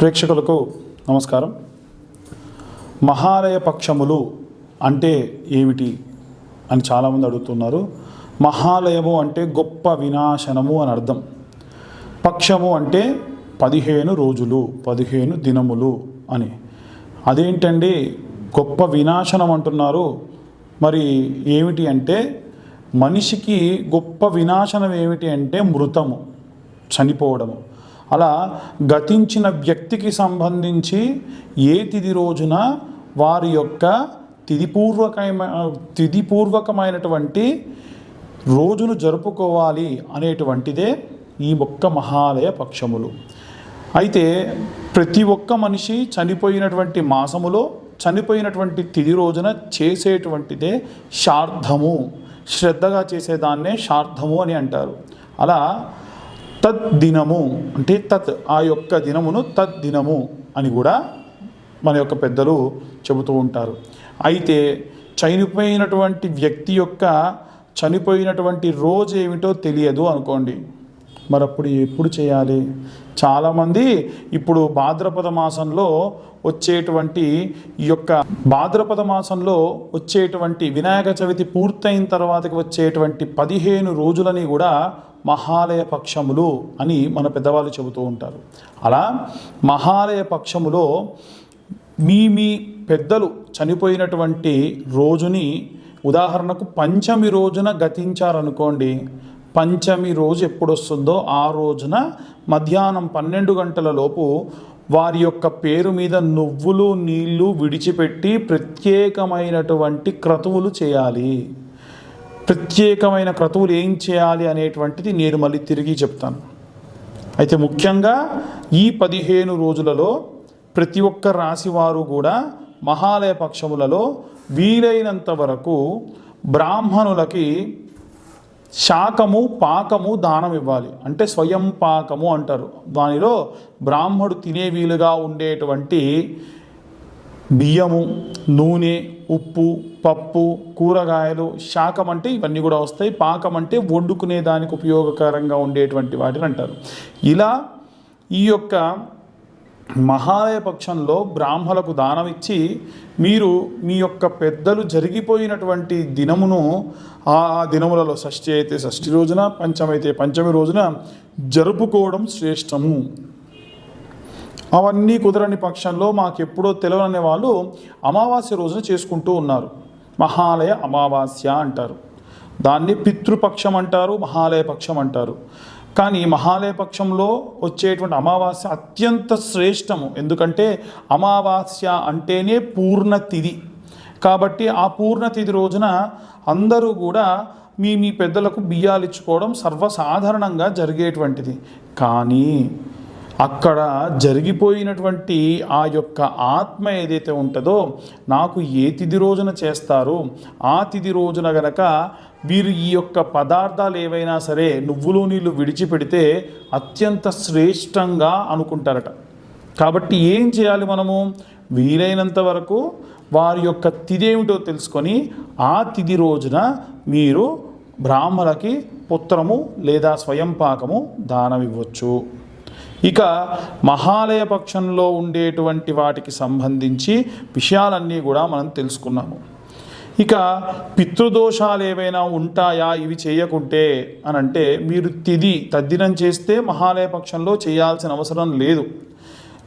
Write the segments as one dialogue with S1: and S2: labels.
S1: ప్రేక్షకులకు నమస్కారం. మహాలయ పక్షములు అంటే ఏమిటి అని చాలామంది అడుగుతున్నారు. మహాలయము అంటే గొప్ప వినాశనము అని అర్థం. పక్షము అంటే పదిహేను రోజులు పదిహేను దినములు అని. అదేంటండి? గొప్ప వినాశనం అంటున్నారు. మరి ఏమిటి అంటే మనిషికి గొప్ప వినాశనం ఏమిటి అంటే మృతము చనిపోవడము. అలా గతించిన వ్యక్తికి సంబంధించి ఏ తిది రోజున వారి యొక్క తిదిపూర్వకమైన తిదిపూర్వకమైనటువంటి రోజును జరుపుకోవాలి అనేటువంటిదే ఈ ఒక్క మహాలయ పక్షములు. అయితే ప్రతి ఒక్క మనిషి చనిపోయినటువంటి మాసములో చనిపోయినటువంటి తిది రోజున చేసేటువంటిదే శార్థము శ్రద్ధగా చేసేదాన్నే శార్థము అని అంటారు. అలా తద్దినము అంటే తత్ ఆ యొక్క దినమును తద్దినము అని కూడా మన యొక్క పెద్దలు చెబుతూ ఉంటారు. అయితే చనిపోయినటువంటి వ్యక్తి యొక్క చనిపోయినటువంటి రోజు ఏమిటో తెలియదు అనుకోండి. మరి అప్పుడు ఎప్పుడు చేయాలి? చాలామంది ఇప్పుడు భాద్రపద మాసంలో వచ్చేటువంటి ఈ యొక్క భాద్రపద మాసంలో వచ్చేటువంటి వినాయక చవితి పూర్తయిన తర్వాతకి వచ్చేటువంటి పదిహేను రోజులని కూడా మహాలయ పక్షములు అని మన పెద్దవాళ్ళు చెబుతూ ఉంటారు. అలా మహాలయ పక్షములో మీ మీ పెద్దలు చనిపోయినటువంటి రోజుని ఉదాహరణకు పంచమి రోజున గతించారనుకోండి పంచమి రోజు ఎప్పుడు వస్తుందో ఆ రోజున మధ్యాహ్నం పన్నెండు గంటల లోపు వారి యొక్క పేరు మీద నువ్వులు నీళ్ళు విడిచిపెట్టి ప్రత్యేకమైనటువంటి క్రతువులు చేయాలి. ప్రత్యేకమైన క్రతువులు ఏం చేయాలి అనేటువంటిది నేను మళ్ళీ తిరిగి చెప్తాను. అయితే ముఖ్యంగా ఈ పదిహేను రోజులలో ప్రతి ఒక్క రాశివారు కూడా మహాలయ పక్షములలో వీలైనంత వరకు బ్రాహ్మణులకి శాకము పాకము దానం ఇవ్వాలి. అంటే స్వయం పాకము అంటారు. దానిలో బ్రాహ్మడు తినే వీలుగా ఉండేటువంటి బియ్యము నూనె ఉప్పు పప్పు కూరగాయలు శాకం అంటే ఇవన్నీ కూడా వస్తాయి. పాకం అంటే వండుకునే దానికి ఉపయోగకరంగా ఉండేటువంటి వాటిని అంటారు. ఇలా ఈ యొక్క మహాలయ పక్షంలో బ్రాహ్మలకు దానం ఇచ్చి మీరు మీ యొక్క పెద్దలు జరిగిపోయినటువంటి దినమును ఆ ఆ దినములలో షష్ఠి అయితే షష్ఠి రోజున పంచమైతే పంచమి రోజున జరుపుకోవడం శ్రేష్టము. అవన్నీ కుదరని పక్షంలో మాకెప్పుడో తెలియని వాళ్ళు అమావాస్య రోజున చేసుకుంటూ ఉన్నారు. మహాలయ అమావాస్య అంటారు. దాన్ని పితృపక్షం అంటారు మహాలయ పక్షం అంటారు. కానీ మహాలయ పక్షంలో వచ్చేటువంటి అమావాస్య అత్యంత శ్రేష్టము. ఎందుకంటే అమావాస్య అంటేనే పూర్ణతిథి. కాబట్టి ఆ పూర్ణతిథి రోజున అందరూ కూడా మీ మీ పెద్దలకు బియ్యాలు ఇచ్చుకోవడం సర్వసాధారణంగా జరిగేటువంటిది. కానీ అక్కడ జరిగిపోయినటువంటి ఆ యొక్క ఆత్మ ఏదైతే ఉంటుందో నాకు ఏ తిథి రోజున చేస్తారో ఆ తిథి రోజున గనక వీరు ఈ యొక్క పదార్థాలు ఏవైనా సరే నువ్వులు నీళ్ళు విడిచిపెడితే అత్యంత శ్రేష్టంగా అనుకుంటారట. కాబట్టి ఏం చేయాలి మనము? వీలైనంత వరకు వారి యొక్క తిథి ఏమిటో తెలుసుకొని ఆ తిథి రోజున మీరు బ్రాహ్మణకి పుత్రము లేదా స్వయం పాకము దానం ఇవ్వచ్చు ఇక మహాలయ పక్షంలో ఉండేటువంటి వాటికి సంబంధించి విషయాలన్నీ కూడా మనం తెలుసుకున్నాము. ఇక పితృదోషాలు ఏవైనా ఉంటాయా? ఇవి చేయకుంటే అని అంటే మీరు తిది తద్దినం చేస్తే మహాలయ పక్షంలో చేయాల్సిన అవసరం లేదు.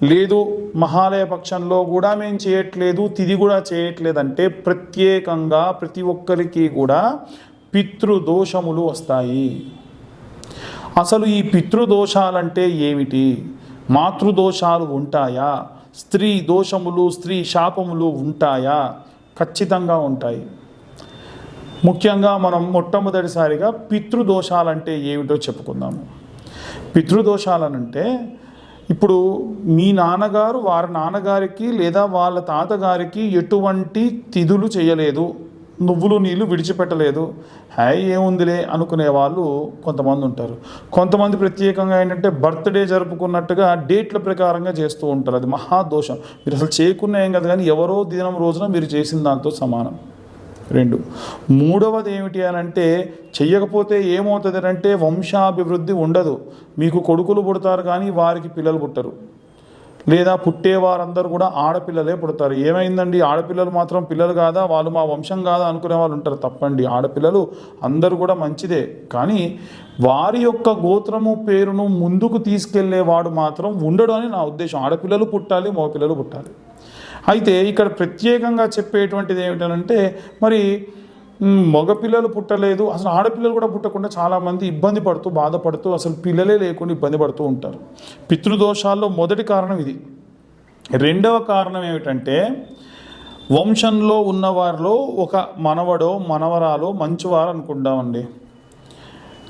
S1: లేదు మహాలయ పక్షంలో కూడా మేము చేయట్లేదు తిది కూడా చేయట్లేదంటే ప్రత్యేకంగా ప్రతి ఒక్కరికి కూడా పితృదోషములు వస్తాయి. అసలు ఈ పితృదోషాలంటే ఏమిటి? మాతృదోషాలు ఉంటాయా? స్త్రీ దోషములు స్త్రీ శాపములు ఉంటాయా? ఖచ్చితంగా ఉంటాయి. ముఖ్యంగా మనం మొట్టమొదటిసారిగా పితృదోషాలంటే ఏమిటో చెప్పుకుందాము. పితృదోషాలనంటే ఇప్పుడు మీ నాన్నగారు వారి నాన్నగారికి లేదా వాళ్ళ తాతగారికి ఎటువంటి తిథులు చేయలేదు. నువ్వులు నీళ్ళు విడిచిపెట్టలేదు. హాయ్ ఏముందిలే అనుకునే వాళ్ళు కొంతమంది ఉంటారు. కొంతమంది ప్రత్యేకంగా ఏంటంటే బర్త్డే జరుపుకున్నట్టుగా డేట్ల ప్రకారంగా చేస్తూ ఉంటారు. అది మహాదోషం మీరు అసలు చేయకున్నా ఏం కాదు కానీ ఎవరో దినం రోజున మీరు చేసిన దాంతో సమానం. రెండు. మూడవది ఏమిటి అని అంటే చెయ్యకపోతే ఏమవుతుంది అంటే వంశాభివృద్ధి ఉండదు. మీకు కొడుకులు పుడతారు కానీ వారికి పిల్లలు పుట్టరు. లేదా పుట్టేవారందరూ కూడా ఆడపిల్లలే పుడతారు. ఏమైందండి? ఆడపిల్లలు మాత్రం పిల్లలు కాదా? వాళ్ళు మా వంశం కాదా అనుకునే వాళ్ళు ఉంటారు తప్పండి. ఆడపిల్లలు అందరూ కూడా మంచిదే. కానీ వారి యొక్క గోత్రము పేరును ముందుకు తీసుకెళ్ళేవాడు మాత్రం ఉండడు అని నా ఉద్దేశం. ఆడపిల్లలు పుట్టాలి మగపిల్లలు పుట్టాలి. అయితే ఇక్కడ ప్రత్యేకంగా చెప్పేటువంటిది ఏమిటంటే మరి మగపిల్లలు పుట్టలేదు. అసలు ఆడపిల్లలు కూడా పుట్టకుండా చాలామంది ఇబ్బంది పడుతూ బాధపడుతూ అసలు పిల్లలే లేకుండా ఇబ్బంది పడుతూ ఉంటారు. పితృదోషాల్లో మొదటి కారణం ఇది. రెండవ కారణం ఏమిటంటే వంశంలో ఉన్నవారిలో ఒక మనవడో మనవరాలో మంచివారు అనుకుంటామండి.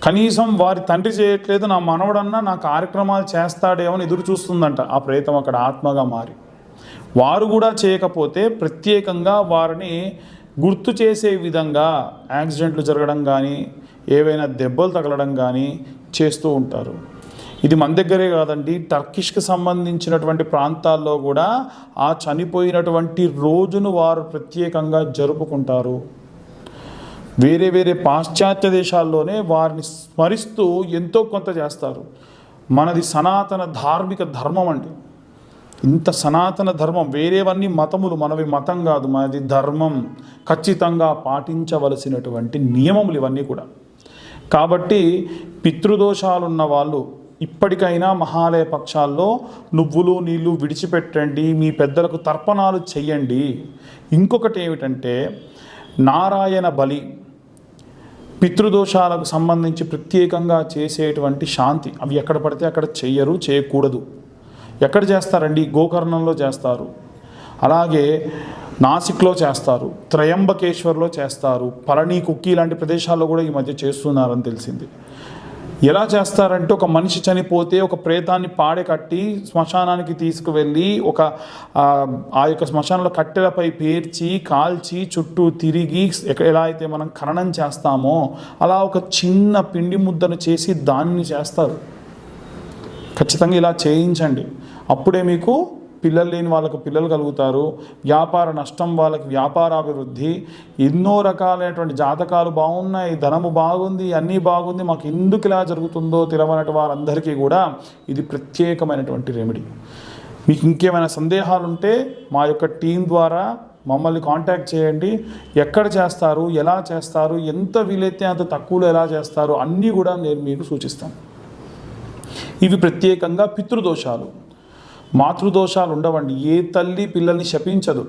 S1: కనీసం వారి తండ్రి చేయట్లేదు నా మనవడన్నా నా కార్యక్రమాలు చేస్తాడేమో ఎదురు చూస్తుందంట ఆ ప్రేతం అక్కడ ఆత్మగా మారి. వారు కూడా చేయకపోతే ప్రత్యేకంగా వారిని గుర్తు చేసే విధంగా యాక్సిడెంట్లు జరగడం కానీ ఏవైనా దెబ్బలు తగలడం కానీ చేస్తూ ఉంటారు. ఇది మన దగ్గరే కాదండి. టర్కిష్కి సంబంధించినటువంటి ప్రాంతాల్లో కూడా ఆ చనిపోయినటువంటి రోజును వారు ప్రత్యేకంగా జరుపుకుంటారు. వేరే వేరే పాశ్చాత్య దేశాల్లోనే వారిని స్మరిస్తూ ఎంతో కొంత చేస్తారు. మనది సనాతన ధార్మిక ధర్మం అండి. ఇంత సనాతన ధర్మం వేరేవన్నీ మతములు మనవి మతం కాదు మనది ధర్మం. ఖచ్చితంగా పాటించవలసినటువంటి నియమములు ఇవన్నీ కూడా. కాబట్టి పితృదోషాలున్న వాళ్ళు ఇప్పటికైనా మహాలయ పక్షాల్లో నువ్వులు నీళ్ళు విడిచిపెట్టండి మీ పెద్దలకు తర్పణాలు చెయ్యండి. ఇంకొకటి ఏమిటంటే నారాయణ బలి పితృదోషాలకు సంబంధించి ప్రత్యేకంగా చేసేటువంటి శాంతి. అవి ఎక్కడ పడితే అక్కడ చెయ్యరు చేయకూడదు. ఎక్కడ చేస్తారండి? గోకర్ణంలో చేస్తారు. అలాగే నాసిక్లో చేస్తారు. త్రయంబకేశ్వర్లో చేస్తారు. పళని కుక్కీ లాంటి ప్రదేశాల్లో కూడా ఈ మధ్య చేస్తున్నారని తెలిసింది. ఎలా చేస్తారంటే ఒక మనిషి చనిపోతే ఒక ప్రేతాన్ని పాడె కట్టి శ్మశానానికి తీసుకువెళ్ళి ఒక ఆ, యొక్క శ్మశానంలో కట్టెలపై పేర్చి కాల్చి చుట్టూ తిరిగి ఎలా అయితే మనం ఖననం చేస్తామో అలా ఒక చిన్న పిండి ముద్దను చేసి దాన్ని చేస్తారు. ఖచ్చితంగా ఇలా చేయించండి. అప్పుడే మీకు పిల్లలు లేని వాళ్ళకు పిల్లలు కలుగుతారు. వ్యాపార నష్టం వాళ్ళకి వ్యాపారాభివృద్ధి. ఎన్నో రకాలైనటువంటి జాతకాలు బాగున్నాయి ధనము బాగుంది అన్నీ బాగుంది మాకు ఎందుకు ఇలా జరుగుతుందో తెలవనటి వారందరికీ కూడా ఇది ప్రత్యేకమైనటువంటి రెమెడీ మీకు ఇంకేమైనా సందేహాలు ఉంటే మా యొక్క టీం ద్వారా మమ్మల్ని కాంటాక్ట్ చేయండి. ఎక్కడ చేస్తారు ఎలా చేస్తారు ఎంత వీలైతే అంత తక్కువలో ఎలా చేస్తారు అన్నీ కూడా నేను మీకు సూచిస్తాను. ఇవి ప్రత్యేకంగా పితృదోషాలు. మాతృదోషాలు ఉండవండి. ఏ తల్లి పిల్లల్ని శపించదు.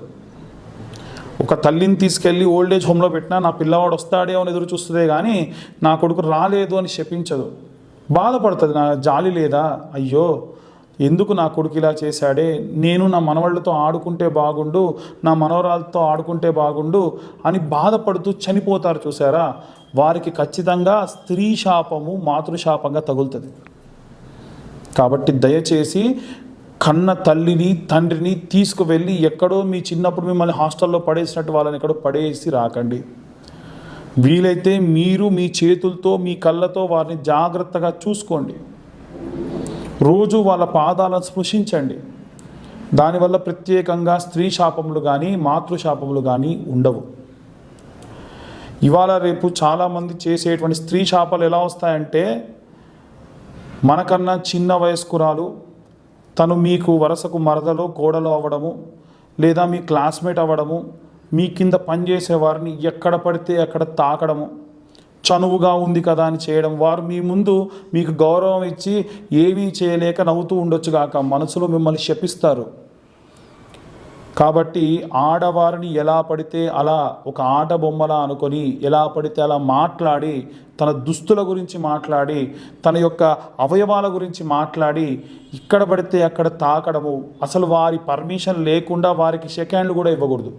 S1: ఒక తల్లిని తీసుకెళ్ళి ఓల్డ్ ఏజ్ హోమ్లో పెట్టినా నా పిల్లవాడు వస్తాడే అని ఎదురు చూస్తుందే కానీ నా కొడుకు రాలేదు అని శపించదు. బాధపడుతుంది. నా జాలి లేదా? అయ్యో ఎందుకు నా కొడుకు ఇలా చేశాడే? నేను నా మనవాళ్ళతో ఆడుకుంటే బాగుండు నా మనవరాలతో ఆడుకుంటే బాగుండు అని బాధపడుతూ చనిపోతారు చూసారా? వారికి ఖచ్చితంగా స్త్రీ శాపము మాతృశాపంగా తగులుతుంది. కాబట్టి దయచేసి కన్న తల్లిని తండ్రిని తీసుకువెళ్ళి ఎక్కడో మీ చిన్నప్పుడు మిమ్మల్ని హాస్టల్లో పడేసినట్టు వాళ్ళని ఎక్కడో పడేసి రాకండి. వీలైతే మీరు మీ చేతులతో మీ కళ్ళతో వారిని జాగ్రత్తగా చూసుకోండి. రోజు వాళ్ళ పాదాలను స్పృశించండి. దానివల్ల ప్రత్యేకంగా స్త్రీ శాపములు కానీ మాతృశాపములు కానీ ఉండవు. ఇవాళ రేపు చాలామంది చేసేటువంటి స్త్రీ శాపాలు ఎలా వస్తాయంటే మనకన్నా చిన్న వయస్కురాలు తను మీకు వరసకు మరదలో కోడలు అవ్వడము లేదా మీ క్లాస్మేట్ అవ్వడము మీ కింద పనిచేసే వారిని ఎక్కడ పడితే అక్కడ తాకడము. చనువుగా ఉంది కదా అని చేయడం. వారు మీ ముందు మీకు గౌరవం ఇచ్చి ఏమీ చేయలేక నవ్వుతూ ఉండొచ్చు కాక మనసులో మిమ్మల్ని శపిస్తారు. కాబట్టి ఆడవారిని ఎలా పడితే అలా ఒక ఆట బొమ్మలా అనుకొని ఎలా పడితే అలా మాట్లాడి తన దుస్తుల గురించి మాట్లాడి తన యొక్క అవయవాల గురించి మాట్లాడి ఇక్కడ పడితే అక్కడ తాకడము అసలు వారి పర్మిషన్ లేకుండా వారికి సెకండ్లు కూడా ఇవ్వకూడదు.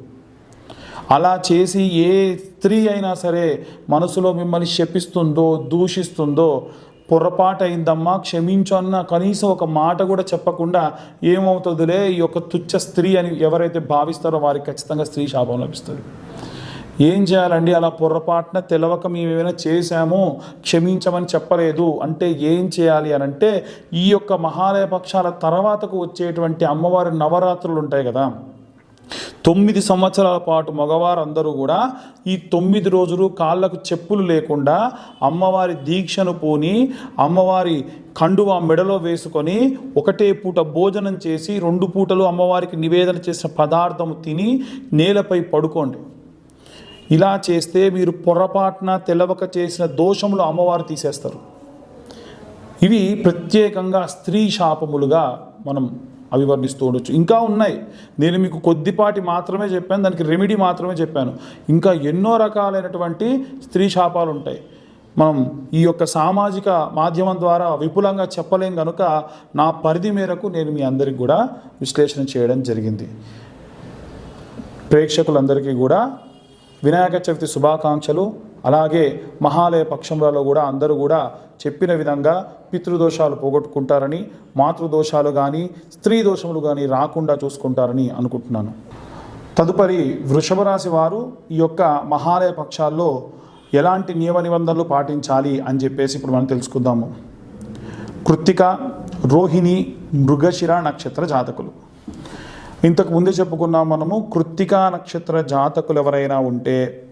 S1: అలా చేసి ఏ స్త్రీ అయినా సరే మనసులో మిమ్మల్ని శపిస్తుందో దూషిస్తుందో పొరపాటైందమ్మా అయిందమ్మా క్షమించన్న కనీసం ఒక మాట కూడా చెప్పకుండా ఏమవుతుందిలే? ఈ యొక్క తుచ్చ స్త్రీ అని ఎవరైతే భావిస్తారో వారికి ఖచ్చితంగా స్త్రీ శాపం లభిస్తుంది. ఏం చేయాలండి? అలా పొరపాటున తెలవక మేము ఏమైనా చేశాము క్షమించమని చెప్పలేదు. అంటే ఏం చేయాలి అని అంటే ఈ యొక్క మహాలయ పక్షాల తర్వాతకు వచ్చేటువంటి అమ్మవారి నవరాత్రులు ఉంటాయి కదా. తొమ్మిది సంవత్సరాల పాటు మగవారందరూ కూడా ఈ తొమ్మిది రోజులు కాళ్ళకు చెప్పులు లేకుండా అమ్మవారి దీక్షను పూని అమ్మవారి కండువ మెడలో వేసుకొని ఒకటే పూట భోజనం చేసి రెండు పూటలు అమ్మవారికి నివేదన చేసిన పదార్థం తిని నేలపై పడుకోండి. ఇలా చేస్తే మీరు పొరపాటున తెలవక చేసిన దోషములు అమ్మవారు తీసేస్తారు. ఇవి ప్రత్యేకంగా స్త్రీ శాపములుగా మనం అభివర్ణిస్తూ ఉండొచ్చు. ఇంకా ఉన్నాయి. నేను మీకు కొద్దిపాటి మాత్రమే చెప్పాను దానికి రెమెడీ మాత్రమే చెప్పాను. ఇంకా ఎన్నో రకాలైనటువంటి స్త్రీ శాపాలు ఉంటాయి. మనం ఈ యొక్క సామాజిక మాధ్యమం ద్వారా విపులంగా చెప్పలేం కనుక నా పరిధి మేరకు నేను మీ అందరికి కూడా విశ్లేషణ చేయడం జరిగింది. ప్రేక్షకులందరికీ కూడా వినాయక చవితి శుభాకాంక్షలు. అలాగే మహాలయ పక్షంలో కూడా అందరూ కూడా చెప్పిన విధంగా పితృదోషాలు పోగొట్టుకుంటారని మాతృదోషాలు కానీ స్త్రీ దోషములు కానీ రాకుండా చూసుకుంటారని అనుకుంటున్నాను. తదుపరి వృషభ రాశి వారు ఈ యొక్క మహాలయ పక్షాల్లో ఎలాంటి నియమ నిబంధనలు పాటించాలి అని చెప్పేసి ఇప్పుడు మనం తెలుసుకుందాము. కృత్తిక రోహిణి మృగశిర నక్షత్ర జాతకులు. ఇంతకు ముందే చెప్పుకున్నాం మనము కృత్తికా నక్షత్ర జాతకులు ఎవరైనా ఉంటే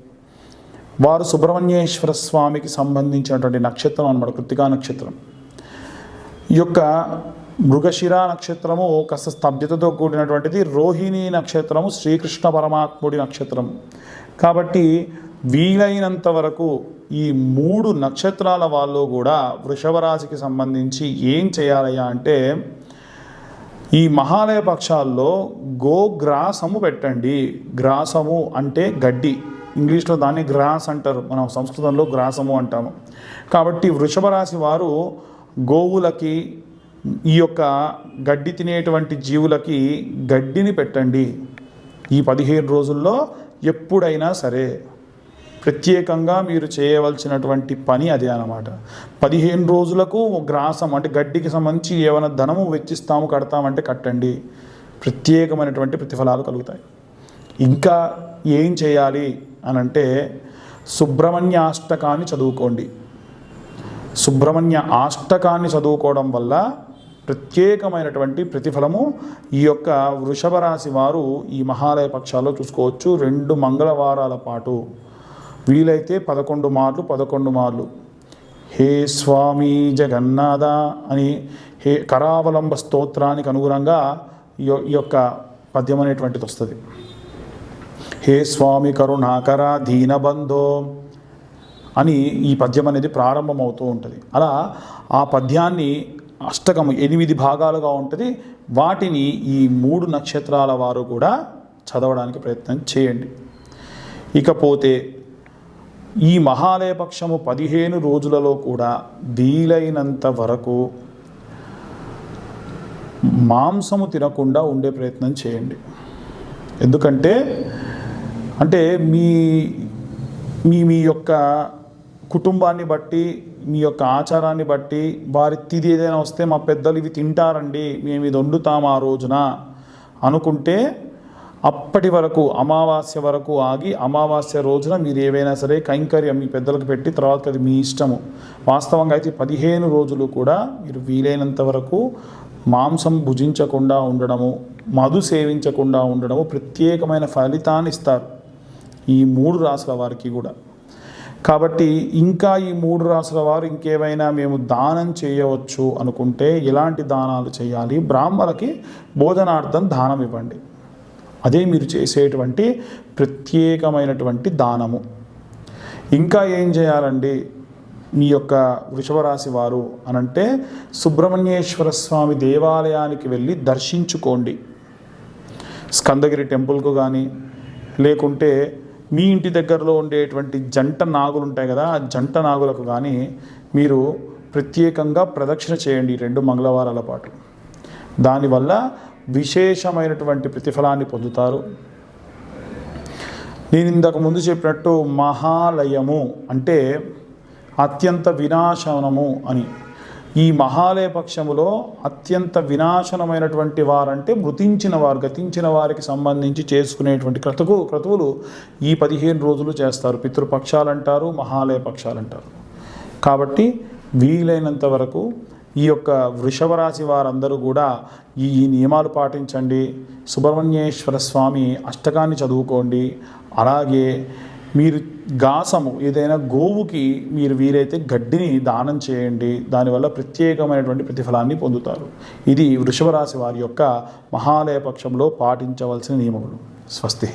S1: వారు సుబ్రహ్మణ్యేశ్వర స్వామికి సంబంధించినటువంటి నక్షత్రం అనమాట కృత్తికా నక్షత్రం. ఈ యొక్క మృగశిర నక్షత్రము కాస్త స్తబ్దతతో కూడినటువంటిది రోహిణి నక్షత్రము శ్రీకృష్ణ పరమాత్ముడి నక్షత్రం. కాబట్టి వీలైనంత వరకు ఈ మూడు నక్షత్రాల వాళ్ళు కూడా వృషభరాశికి సంబంధించి ఏం చేయాలయ్యా అంటే ఈ మహాలయ పక్షాల్లో గోగ్రాసము పెట్టండి. గ్రాసము అంటే గడ్డి. ఇంగ్లీష్లో దాన్ని గ్రాస్ అంటారు. మనం సంస్కృతంలో గ్రాసము అంటాము. కాబట్టి వృషభ రాశి వారు గోవులకి ఈ యొక్క గడ్డి తినేటువంటి జీవులకి గడ్డిని పెట్టండి. ఈ పదిహేను రోజుల్లో ఎప్పుడైనా సరే ప్రత్యేకంగా మీరు చేయవలసినటువంటి పని అదే అన్నమాట. పదిహేను రోజులకు గ్రాసం అంటే గడ్డికి సంబంధించి ఏమైనా ధనము వెచ్చిస్తాము కడతామంటే కట్టండి. ప్రత్యేకమైనటువంటి ప్రతిఫలాలు కలుగుతాయి. ఇంకా ఏం చేయాలి? అని అంటే సుబ్రహ్మణ్య అష్టకాన్ని చదువుకోండి. సుబ్రహ్మణ్య అష్టకాన్ని చదువుకోవడం వల్ల ప్రత్యేకమైనటువంటి ప్రతిఫలము ఈ యొక్క వృషభ రాశి వారు ఈ మహాలయ పక్షాల్లో చూసుకోవచ్చు. రెండు మంగళవారాల పాటు. వీలైతే పదకొండు మార్లు పదకొండు మార్లు. హే స్వామి జగన్నాథ అని హే కరావలంబ స్తోత్రానికి అనుగుణంగా ఈ ఈ యొక్క పద్యం అనేటువంటిది వస్తుంది. హే స్వామి కరుణాకర దీనబంధో అని ఈ పద్యం అనేది ప్రారంభమవుతూ ఉంటుంది. అలా ఆ పద్యాన్ని అష్టకం ఎనిమిది భాగాలుగా ఉంటుంది. వాటిని ఈ మూడు నక్షత్రాల వారు కూడా చదవడానికి ప్రయత్నం చేయండి. ఇకపోతే ఈ మహాలయపక్షము పదిహేను రోజులలో కూడా వీలైనంత వరకు మాంసము తినకుండా ఉండే ప్రయత్నం చేయండి. ఎందుకంటే అంటే మీ మీ మీ యొక్క కుటుంబాన్ని బట్టి మీ యొక్క ఆచారాన్ని బట్టి వారి తిది ఏదైనా వస్తే మా పెద్దలు ఇవి తింటారండి మేము ఇది వండుతాం ఆ రోజున అనుకుంటే అప్పటి వరకు అమావాస్య వరకు ఆగి అమావాస్య రోజున మీరు ఏవైనా సరే కైంకర్యం మీ పెద్దలకు పెట్టి తర్వాత అది మీ ఇష్టము. వాస్తవంగా అయితే పదిహేను రోజులు కూడా మీరు వీలైనంత వరకు మాంసం భుజించకుండా ఉండడము మధు సేవించకుండా ఉండడము ప్రత్యేకమైన ఫలితాన్ని ఇస్తారు. ఈ మూడు రాసుల వారికి కూడా. కాబట్టి ఇంకా ఈ మూడు రాసుల వారు ఇంకేమైనా మేము దానం చేయవచ్చు అనుకుంటే ఎలాంటి దానాలు చేయాలి? బ్రాహ్మణులకి బోధనార్థం దానం ఇవ్వండి. అదే మీరు చేసేటువంటి ప్రత్యేకమైనటువంటి దానము. ఇంకా ఏం చేయాలండి? మీ యొక్క వృషభరాశి వారు అనంటే సుబ్రహ్మణ్యేశ్వర స్వామి దేవాలయానికి వెళ్ళి దర్శించుకోండి. స్కందగిరి టెంపుల్కు కానీ లేకుంటే మీ ఇంటి దగ్గరలో ఉండేటువంటి జంట నాగులు ఉంటాయి కదా ఆ జంట నాగులకు కానీ మీరు ప్రత్యేకంగా ప్రదక్షిణ చేయండి రెండు మంగళవారాల పాటు. దానివల్ల విశేషమైనటువంటి ప్రతిఫలాన్ని పొందుతారు. నేను ఇంతకు ముందు చెప్పినట్టు మహాలయము అంటే అత్యంత వినాశనము అని. ఈ మహాలయ పక్షములో అత్యంత వినాశనమైనటువంటి వారంటే మృతించిన వారు గతించిన వారికి సంబంధించి చేసుకునేటువంటి క్రతువు క్రతువులు ఈ పదిహేను రోజులు చేస్తారు. పితృపక్షాలు అంటారు మహాలయ పక్షాలు అంటారు కాబట్టి వీలైనంత వరకు ఈ యొక్క వృషభ రాశి వారందరూ కూడా ఈ ఈ నియమాలు పాటించండి. సుబ్రహ్మణ్యేశ్వర స్వామి అష్టకాన్ని చదువుకోండి. అలాగే మీరు గాసము ఏదైనా గోవుకి మీరు వీరైతే గడ్డిని దానం చేయండి. దానివల్ల ప్రత్యేకమైనటువంటి ప్రతిఫలాన్ని పొందుతారు. ఇది వృషభ రాశి వారి యొక్క మహాలయ పక్షంలో పాటించవలసిన నియమములు. స్వస్తి.